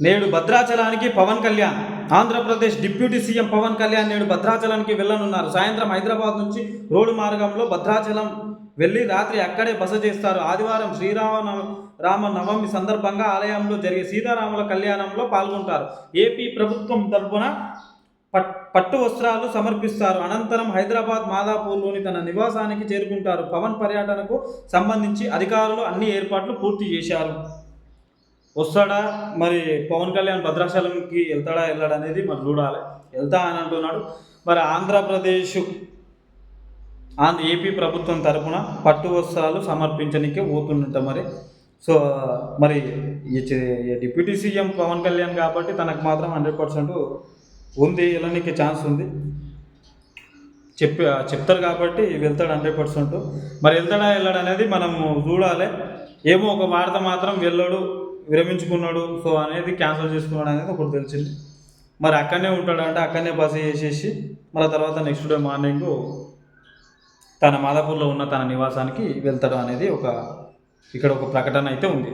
నేడు భద్రాచలానికి Pawan Kalyan Andhra Pradesh deputy CM Pawan Kalyan నేడు భద్రాచలానికి వెళ్ళనున్నారు. సాయంత్రం హైదరాబాద్ నుంచి రోడ్డు మార్గంలో భద్రాచలం వెళ్ళి రాత్రి అక్కడే బస చేస్తారు. ఆదివారం శ్రీరామ రామ నవమి సందర్భంగా ఆలయంలో జరిగే సీతారాముల కళ్యాణంలో పాల్గొంటారు. ఏపీ ప్రభుత్వం తరఫున పట్ పట్టు వస్త్రాలు సమర్పిస్తారు. అనంతరం హైదరాబాద్ మాదాపూర్లోని తన నివాసానికి చేరుకుంటారు. పవన్ పర్యటనకు సంబంధించి అధికారులు అన్ని ఏర్పాట్లు పూర్తి చేశారు. వస్తాడా? మరి పవన్ కళ్యాణ్ భద్రాచలంకి వెళ్తాడా వెళ్ళాడా అనేది మరి చూడాలి. వెళ్తా అని అంటున్నాడు. మరి ఆంధ్రప్రదేశ్ ఆంధ్ర ఏపీ ప్రభుత్వం తరపున పట్టు వస్త్రాలు సమర్పించడానికి పోతుండట మరి. సో మరి ఈ డిప్యూటీ సీఎం పవన్ కళ్యాణ్ కాబట్టి తనకు మాత్రం హండ్రెడ్ పర్సెంట్ ఉంది వెళ్ళడానికి ఛాన్స్ ఉంది. చెప్పి చెప్తారు కాబట్టి వెళ్తాడు హండ్రెడ్ పర్సెంట్. మరి వెళ్తాడా వెళ్ళాడు అనేది మనం చూడాలి. ఏమో ఒక వార్త మాత్రం వెళ్ళాడు విరమించుకున్నాడు సో అనేది క్యాన్సిల్ చేసుకున్నాడు అనేది ఒకటి తెలిసింది. మరి అక్కడనే ఉంటాడంటే అక్కడనే బస చేసేసి మళ్ళీ తర్వాత నెక్స్ట్ డే మార్నింగ్ తన మాదాపూర్లో ఉన్న తన నివాసానికి వెళ్తాడు అనేది ఒక ఇక్కడ ఒక ప్రకటన అయితే ఉంది.